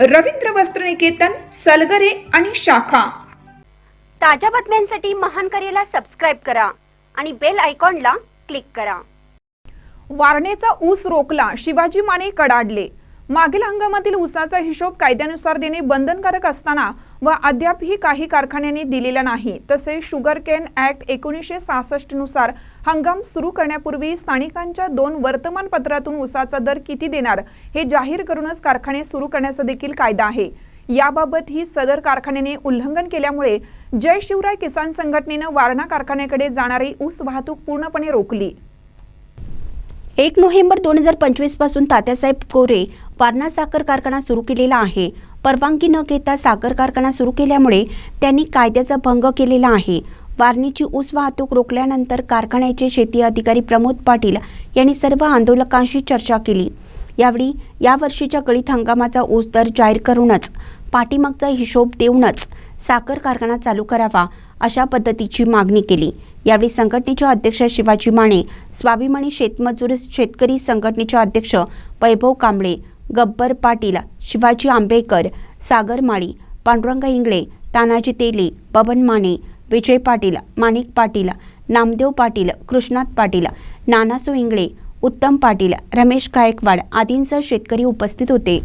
रवींद्र वस्त्रनिकेतन सलगरे आणि शाखा. ताज्या बातम्यांसाठी महान करेला सबस्क्राईब करा आणि बेल आयकॉनला क्लिक करा. वारणेचा ऊस रोखला शिवाजी माने कडाडले. मागील हंगामातील ऊसाचा हिशोब कायद्यानुसार देणे बंधनकारक असताना व अद्यापही काही कारखान्यांनी दिलेला नाही. तसेच शुगर केन ऍक्ट एकोणीसशे सहासष्टनुसार हंगाम सुरू करण्यापूर्वी स्थानिकांच्या दोन वर्तमानपत्रातून ऊसाचा दर किती देणार हे जाहीर करूनच कारखाने सुरू करण्याचा देखील कायदा आहे. याबाबत ही सदर कारखान्याने उल्लंघन केल्यामुळे जय शिवराय किसान संघटनेनं वारणा कारखान्याकडे जाणारी ऊस वाहतूक पूर्णपणे रोखली. एक नोव्हेंबर दोन हजार पंचवीसपासून तात्यासाहेब कोरे वारणा साखर कारखाना सुरू केलेला आहे. परवानगी न घेता साखर कारखाना सुरू केल्यामुळे त्यांनी कायद्याचा भंग केलेला आहे. वारणीची ऊस वाहतूक रोखल्यानंतर कारखान्याचे शेती अधिकारी प्रमोद पाटील यांनी सर्व आंदोलकांशी चर्चा केली. यावेळी या वर्षीच्या गळीत हंगामाचा ऊस दर जाहीर करूनच पाठीमागचा हिशोब देऊनच साखर कारखाना चालू करावा अशा पद्धतीची मागणी केली. यावेळी संघटनेचे अध्यक्ष शिवाजी माने स्वाभिमानी शेतमजूर शेतकरी संघटनेचे अध्यक्ष वैभव कांबळे गब्बर पाटील शिवाजी आंबेकर सागर माळी पांडुरंग इंगळे तानाजी तेली बबन माने विजय पाटील माणिक पाटील नामदेव पाटील कृष्णात पाटील नानासू इंगळे उत्तम पाटील रमेश गायकवाड आदींसह शेतकरी उपस्थित होते.